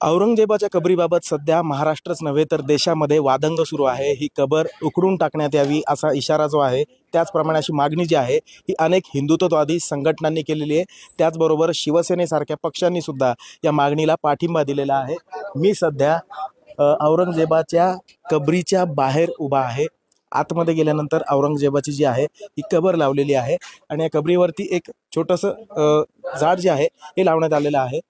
औरंगजेबाच्या कबरीबाबत सध्या महाराष्ट्रच नव्हे तर देशामध्ये वादंग सुरू आहे. ही कबर उकडून टाकण्यात यावी असा इशारा जो आहे त्याचप्रमाणे अशी मागणी जी आहे ही अनेक हिंदुत्ववादी संघटनांनी केलेली आहे. त्याचबरोबर शिवसेनेसारख्या पक्षांनी सुद्धा या मागणीला पाठिंबा दिलेला आहे. मी सध्या औरंगजेबाच्या कबरीच्या बाहेर उभा आहे. आतमध्ये गेल्यानंतर औरंगजेबाची जी आहे ही कबर लावलेली आहे आणि या कबरीवरती एक छोटंसं झाड जे आहे हे लावण्यात आलेलं आहे.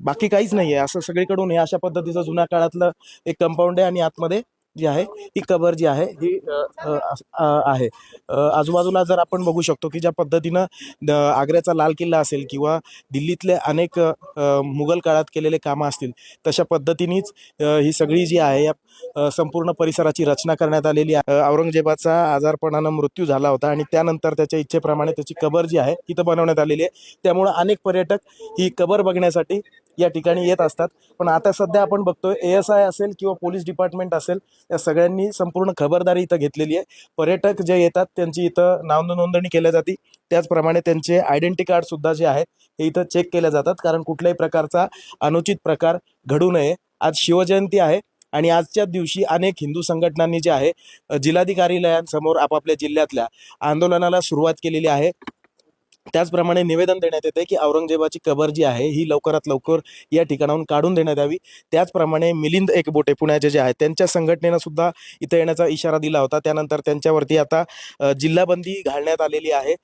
बाकी काहीच नाही आहे असं सगळीकडून हे अशा पद्धतीचं जुन्या काळातलं एक कंपाऊंड आहे आणि आतमध्ये जी आहे ही कबर जी आहे ही आहे. आजूबाजूला जर आपण बघू शकतो की ज्या पद्धतीनं द- आग्र्याचा लाल किल्ला असेल किंवा दिल्लीतले अनेक मुघल काळात केलेले कामं असतील तशा पद्धतीनेच ही सगळी जी आहे या संपूर्ण परिसराची रचना करण्यात आलेली आहे. औरंगजेबाचा आजारपणानं मृत्यू झाला होता आणि त्यानंतर त्याच्या इच्छेप्रमाणे त्याची कबर जी आहे इथं बनवण्यात आलेली आहे. त्यामुळं अनेक पर्यटक ही कबर बघण्यासाठी या ठिकाणी येत असतात. पण आता सध्या आपण बघतोय ए एस आय असेल किंवा पोलीस डिपार्टमेंट असेल या सगळ्यांनी संपूर्ण खबरदारी इथं घेतलेली आहे. पर्यटक जे येतात त्यांची इथं नाव नोंदणी केल्या जाते. त्याचप्रमाणे त्यांचे आयडेंटी कार्डसुद्धा जे आहेत हे इथं चेक केल्या जातात. कारण कुठल्याही प्रकारचा अनुचित प्रकार घडू नये. आज शिवजयंती आहे आणि आजच्या दिवशी अनेक हिंदू संघटनांनी जे आहे अ, आपापल्या जिल्ह्यातल्या आंदोलनाला सुरुवात केलेली आहे. त्याचप्रमाणे निवेदन देण्यात येते की औरंगजेबाची कबर जी आहे ही लवकरात लवकर या ठिकाणाहून काढून देण्यात यावी. त्याचप्रमाणे मिलिंद एकबोटे पुण्याचे जे आहेत त्यांच्या संघटनेनं सुद्धा इथं येण्याचा इशारा दिला होता. त्यानंतर त्यांच्यावरती आता जिल्हाबंदी घालण्यात आलेली आहे.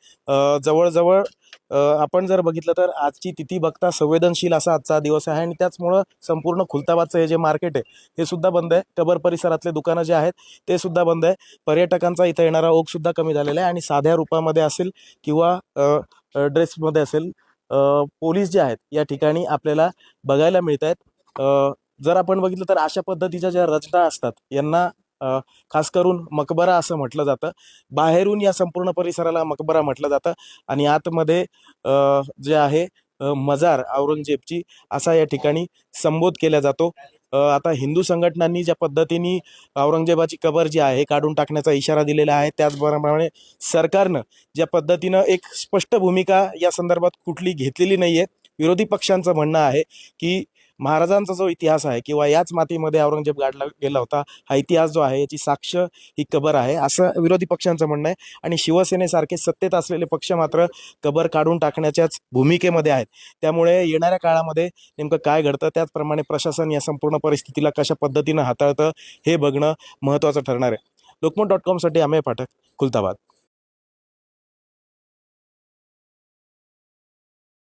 जवळजवळ आपण जर बघितलं तर आजची तिथी बघता संवेदनशील असा आजचा दिवस आहे आणि त्याचमुळं संपूर्ण खुलताबादचं हे जे मार्केट आहे हे सुद्धा बंद आहे. कबर परिसरातले दुकानं जे आहेत ते सुद्धा बंद आहे. पर्यटकांचा इथं येणारा ओघ सुद्धा कमी झालेला आहे आणि साध्या रूपामध्ये असेल किंवा ड्रेसमध्ये असेल पोलीस जे आहेत या ठिकाणी आपल्याला बघायला मिळत आहेत जर आपण बघितलं तर अशा पद्धतीच्या ज्या रचना असतात यांना खास करून मकबरा असं म्हटलं जातं. बाहेरून या संपूर्ण परिसराला मकबरा म्हटलं जातं आणि आतमध्ये जे आहे मजार औरंगजेबची असा या ठिकाणी संबोध केला जातो. आता हिंदू संघटनांनी ज्या पद्धतीने औरंगजेबाची कबर जी आहे काढून टाकण्याचा इशारा दिलेला आहे त्याचप्रमाणे सरकारनं ज्या पद्धतीनं एक स्पष्ट भूमिका या संदर्भात कुठली घेतलेली नाही आहे विरोधी पक्षांचं म्हणणं आहे की महाराजांचा जो इतिहास आहे किंवा याच मातीमध्ये औरंगजेब गाडला गेला होता हा इतिहास जो आहे याची साक्ष ही कबर आहे असं विरोधी पक्षांचं म्हणणं आहे. आणि शिवसेनेसारखे सत्तेत असलेले पक्ष मात्र कबर काढून टाकण्याच्याच भूमिकेमध्ये आहेत. त्यामुळे येणाऱ्या काळामध्ये नेमकं काय घडतं त्याचप्रमाणे प्रशासन या संपूर्ण परिस्थितीला कशा पद्धतीनं हाताळतं हे बघणं महत्त्वाचं ठरणार आहे. लोकमत डॉट कॉमसाठी अमेय पाठक खुलताबाद.